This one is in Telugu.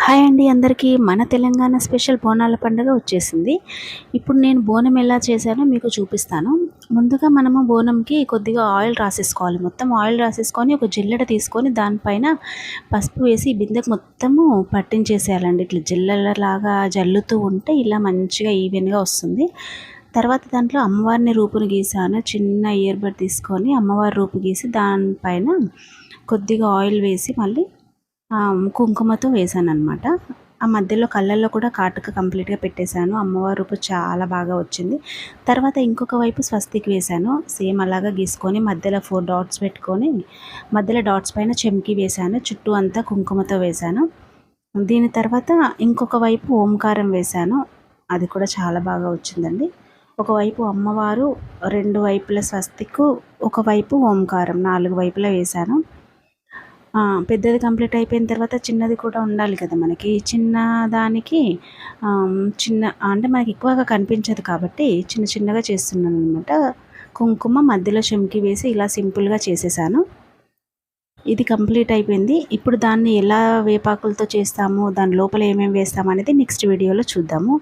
హాయ్ అండి అందరికీ. మన తెలంగాణ స్పెషల్ బోనాల పండుగ వచ్చేసింది. ఇప్పుడు నేను బోనం ఎలా చేశానో మీకు చూపిస్తాను. ముందుగా మనము బోనంకి కొద్దిగా ఆయిల్ రాసేసుకోవాలి. మొత్తం ఆయిల్ రాసేసుకొని ఒక జిల్లెడ తీసుకొని దానిపైన పసుపు వేసి బిందెకు మొత్తము పట్టించేసేయాలండి. ఇట్లా జిల్లెడలాగా జల్లుతూ ఉంటే ఇలా మంచిగా ఈవెన్గా వస్తుంది. తర్వాత దాంట్లో అమ్మవారిని రూపును గీసాను. చిన్న ఇయర్ బడ్ తీసుకొని అమ్మవారి రూపు గీసి దానిపైన కొద్దిగా ఆయిల్ వేసి మళ్ళీ కుంకుమతో వేసాను అనమాట ఆ మధ్యలో కళ్ళల్లో కూడా కాటుక కంప్లీట్గా పెట్టేశాను. అమ్మవారి రూపు చాలా బాగా వచ్చింది. తర్వాత ఇంకొక వైపు స్వస్తికి వేశాను. సేమ్ అలాగా గీసుకొని మధ్యలో ఫోర్ డాట్స్ పెట్టుకొని మధ్యలో డాట్స్ పైన చెమ్కి వేశాను. చుట్టూ అంతా కుంకుమతో వేశాను. దీని తర్వాత ఇంకొక వైపు ఓంకారం వేశాను. అది కూడా చాలా బాగా వచ్చిందండి. ఒకవైపు అమ్మవారు రెండు వైపుల స్వస్తికు ఒకవైపు ఓంకారం నాలుగు వైపులా వేశాను. పెద్దది కంప్లీట్ అయిపోయిన తర్వాత చిన్నది కూడా ఉండాలి కదా మనకి. చిన్న దానికి చిన్న అంటే మనకి ఎక్కువగా కనిపించదు కాబట్టి చిన్న చిన్నగా చేస్తున్నాను అనమాట కుంకుమ మధ్యలో చెంకి వేసి ఇలా సింపుల్గా చేసేసాను. ఇది కంప్లీట్ అయిపోయింది. ఇప్పుడు దాన్ని ఎలా వేపాకులతో చేస్తాము దాని లోపల ఏమేమి వేస్తాము అనేది నెక్స్ట్ వీడియోలో చూద్దాము.